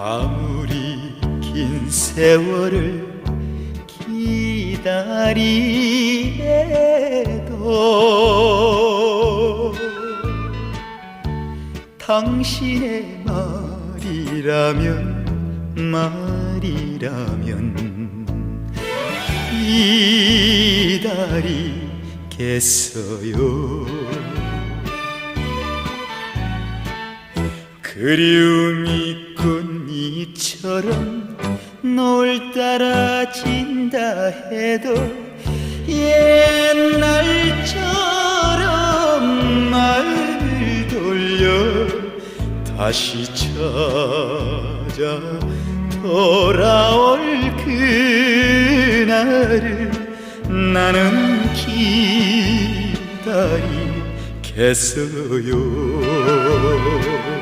아무리 긴 세월을 기다리래도 당신의 말이라면 말이라면 기다리겠어요. 그리움이 꽃잎처럼 놀따라 진다 해도 옛날처럼 날 돌려 다시 찾아 돌아올 그날을 나는 기다리겠어요